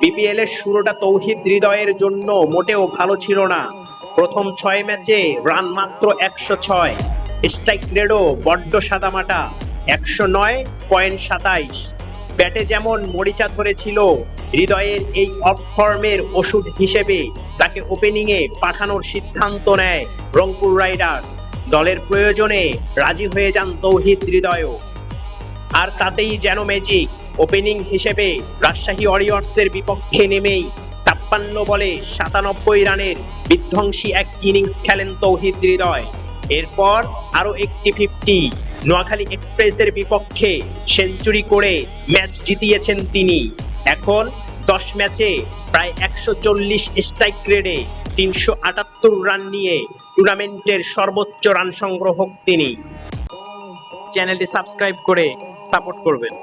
BPL এর শুরুটা তৌহিদ হৃদয়ের জন্য মোটেও ভালো ছিল না। প্রথম ছয় ম্যাচে রান মাত্র একশো ছয়। স্ট্রাইক রেটও বড্ড সাদামাটা, একশো নয় পয়েন্ট সাতাইশ। ব্যাটে যেমন মরিচা ধরেছিল, হৃদয়ের এই অফ ফর্মের ওষুধ হিসেবে তাকে ওপেনিংয়ে পাঠানোর সিদ্ধান্ত নেয় রংপুর রাইডার্স। দলের প্রয়োজনে রাজি হয়ে যান তৌহিদ হৃদয়ও। আর তাতেই যেন ম্যাজিক ওপেনিং হিসেবে রাজশাহী ওয়ারিয়র্সের বিপক্ষে নেমেই ছাপ্পান্ন বলে সাতানব্বই রানের বিধ্বংসী এক ইনিংস খেলেন তৌহিদ হৃদয়। এরপর আরও একটি ফিফটি, নোয়াখালী এক্সপ্রেসের বিপক্ষে সেঞ্চুরি করে ম্যাচ জিতিয়েছেন তিনি। এখন দশ ম্যাচে প্রায় একশো চল্লিশ স্ট্রাইক রেটে তিনশো আটাত্তর রান নিয়ে টুর্নামেন্টের সর্বোচ্চ রান সংগ্রহক তিনি। চ্যানেলটি সাবস্ক্রাইব করে সাপোর্ট করবেন।